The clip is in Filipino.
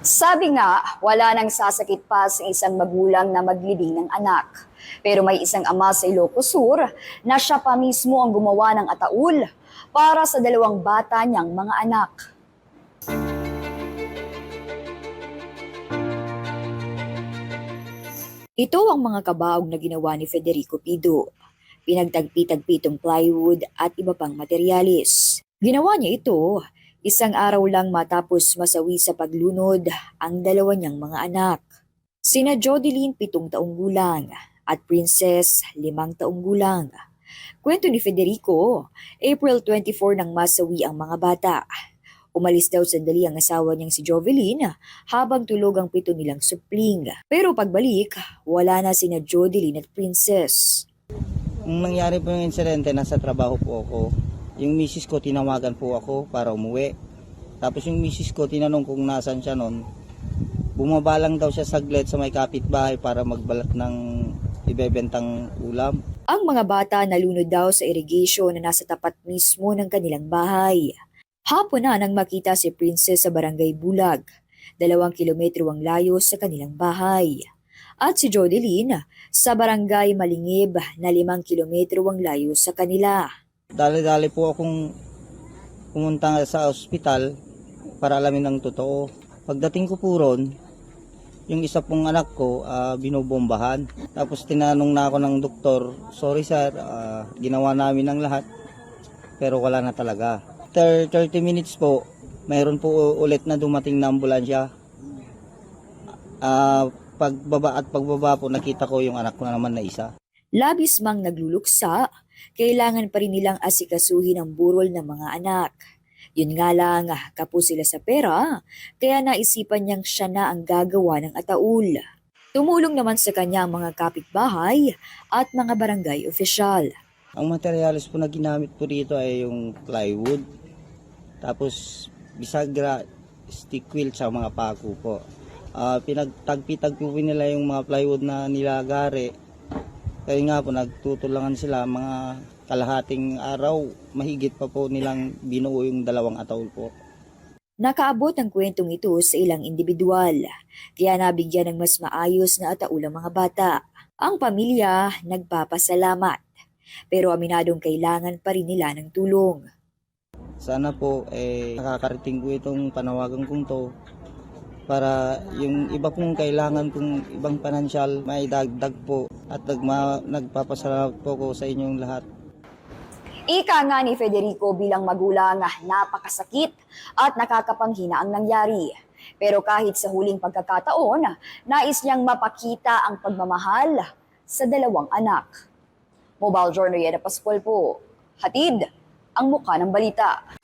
Sabi nga, wala nang sasakit pa sa isang magulang na maglibing ng anak. Pero may isang ama sa Ilocos Sur na siya pa mismo ang gumawa ng ataul para sa dalawang bata niyang mga anak. Ito ang mga kabaog na ginawa ni Federico Pido. Pinagtagpi-tagpi itong plywood at iba pang materyales. Ginawa niya ito isang araw lang matapos masawi sa paglunod ang dalawa niyang mga anak. Sina Jodeline pitong taong gulang at Princess limang taong gulang. Kwento ni Federico, April 24 nang masawi ang mga bata. Umalis daw sandali ang asawa niyang si Jovelyn habang tulog ang pito nilang supling. Pero pagbalik, wala na sina Jodeline at Princess. Nung nangyari po yung insidente, nasa trabaho po ako. Yung misis ko, tinawagan po ako para umuwi. Tapos yung misis ko, tinanong kung nasan siya noon. Bumaba lang daw siya saglit sa may kapitbahay para magbalat ng ibebentang ulam. Ang mga bata nalunod daw sa irrigation na nasa tapat mismo ng kanilang bahay. Hapon na nang makita si Princess sa barangay Bulag, dalawang kilometro ang layo sa kanilang bahay. At si Jodeline sa barangay Malingib na limang kilometro ang layo sa kanila. Dali-dali po akong pumunta sa ospital para alamin ng totoo. Pagdating ko po ron, yung isa pong anak ko ah, binobombahan. Tapos tinanong na ako ng doktor, sorry sir, ah, ginawa namin ang lahat, pero wala na talaga. After 30 minutes po, mayroon po ulit na dumating na ambulansya. Ah, pagbaba at pagbaba po, nakita ko yung anak ko na naman na isa. Labis mang nagluluksa, kailangan pa rin nilang asikasuhin ang burol ng mga anak. Yun nga lang, kapo sila sa pera, kaya naisipan niyang siya na ang gagawa ng ataul. Tumulong naman sa kanya ang mga kapitbahay at mga barangay opisyal. Ang materials po na ginamit po dito ay yung plywood, tapos bisagra, stick quilt sa mga pako po. Ah, pinagtagpi-tagpi po nila yung mga plywood na nilagari. Kaya nga po nagtutulangan sila mga kalahating araw, mahigit pa po nilang binuo yung dalawang ataul po. Nakaabot ang kwentong ito sa ilang individual, kaya nabigyan ng mas maayos na ataul ang mga bata. Ang pamilya nagpapasalamat, pero aminadong kailangan pa rin nila ng tulong. Sana po eh nakakarating po itong panawagan kong to para yung iba pong kailangan kong ibang financial may dagdag po at nagma, nagpapasalamat po ko sa inyong lahat. Ika nga ni Federico bilang magulang, napakasakit at nakakapanghina ang nangyari. Pero kahit sa huling pagkakataon, nais niyang mapakita ang pagmamahal sa dalawang anak. Mobile Journal Yeda Pascual po, hatid ang muka ng balita.